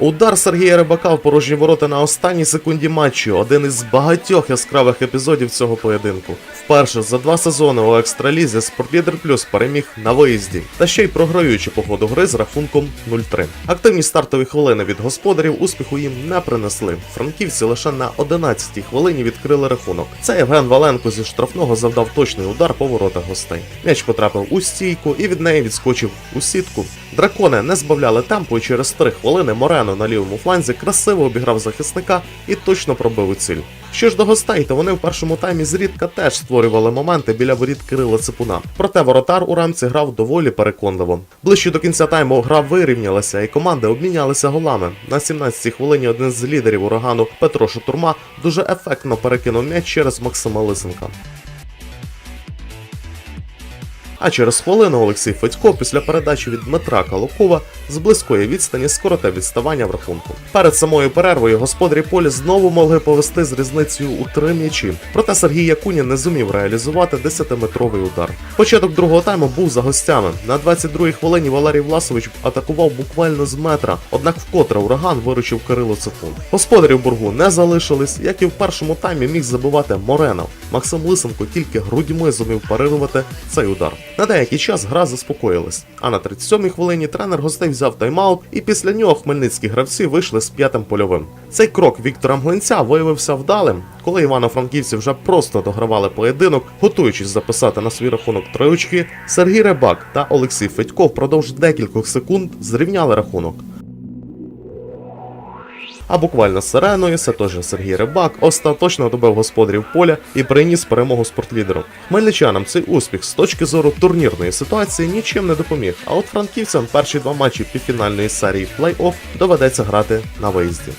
Удар Сергія Рибака в порожні ворота на останній секунді матчу один із багатьох яскравих епізодів цього поєдинку. Вперше за два сезони у екстралізі Спортлідер Плюс переміг на виїзді, та ще й програючи по ходу гри з рахунком 0-3. Активні стартові хвилини від господарів успіху їм не принесли. Франківці лише на 11-й хвилині відкрили рахунок. Це Євген Валенко зі штрафного завдав точний удар по воротах гостей. М'яч потрапив у стійку і від неї відскочив у сітку. Дракони не збавляли темпу і через 3 хвилини Морено на лівому фланзі красиво обіграв захисника і точно пробив у ціль. Що ж до гостей, то вони в першому таймі зрідка теж створювали моменти біля воріт Кирила Ципуна. Проте воротар у рамці грав доволі переконливо. Ближче до кінця тайму гра вирівнялася, і команди обмінялися голами. На 17-й хвилині один з лідерів урагану Петро Шатурма дуже ефектно перекинув м'яч через Максима Лисенка. А через хвилину Олексій Федько після передачі від Дмитра Калокова з близької відстані скоротив відставання в рахунку. Перед самою перервою господарі полі знову могли повести з різницею у три м'ячі. Проте Сергій Якунін не зумів реалізувати 10-метровий удар. Початок другого тайму був за гостями. На 22-й хвилині Валерій Власович атакував буквально з метра, однак вкотре ураган виручив Кирило Цифун. Господарів бургу не залишились, як і в першому таймі міг забивати Моренов. Максим Лисенко тільки грудьми зумів парирувати цей удар. На деякий час гра заспокоїлась. А на 37-й хвилині тренер гостей взяв тайм-аут, і після нього хмельницькі гравці вийшли з п'ятим польовим. Цей крок Віктора Мглинця виявився вдалим, коли івано-франківці вже просто догравали поєдинок, готуючись записати на свій рахунок три очки, Сергій Рибак та Олексій Федько впродовж декількох секунд зрівняли рахунок. А буквально з сиреною теж Сергій Рибак остаточно добив господарів поля і приніс перемогу спортлідеру. Хмельничанам цей успіх з точки зору турнірної ситуації нічим не допоміг. А от франківцям перші два матчі півфінальної серії плей-офф доведеться грати на виїзді.